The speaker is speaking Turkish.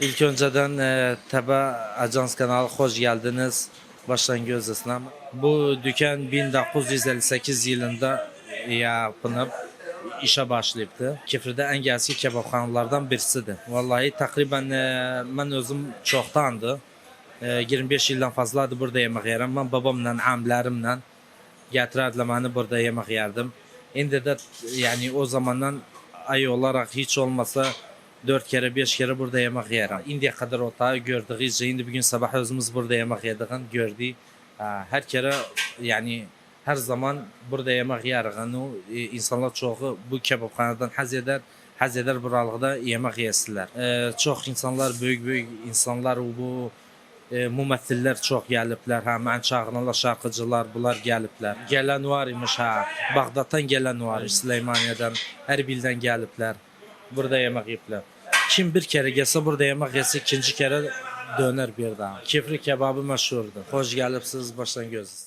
İlk önceden e, Tebe Ajans kanalı hoş geldiniz. Başlangıç İslam. Bu dükkan 1958 yılında yapılıp işe başlayıbdı. Kifrdə en gəlsi kebabxanalardan birisidir. Vallahi takriben e, mən özüm çoxdandır. E, 25 ildən fazladır burada yemək yeyirəm. Mən babamla, amlərimlə gətirərdilər məni burada yemək yerdim. İndi də yani o zamandan ay olarak hiç olmasa 4 kere 5 kere burada yemek yerim. İndiye kadar otağı gördük. İndi bugün sabah özümüz burada yemek yediğin gördük. Her kere yani her zaman burada yemek yerin. O e, insanlar çoğu bu kebapxanadan haz eder. Haz eder buralıqda yemek yesinlər. E, çox insanlar, böyük böyük insanlar bu e, müməttillər çox gəliblər. Hə, mən çağıranlar, şarkıcılar, bunlar gəliblər. Gələn var imiş, hə. Bağdaddan gələn var, Süleymaniyədən, Ərbildən gəliblər. Burada yemək yeyiblər. Kim bir kere gelse burada yemek yese ikinci kere döner bir daha. Kefri kebabı meşhurdur. Hoş gelipsiz baştan gözünüz.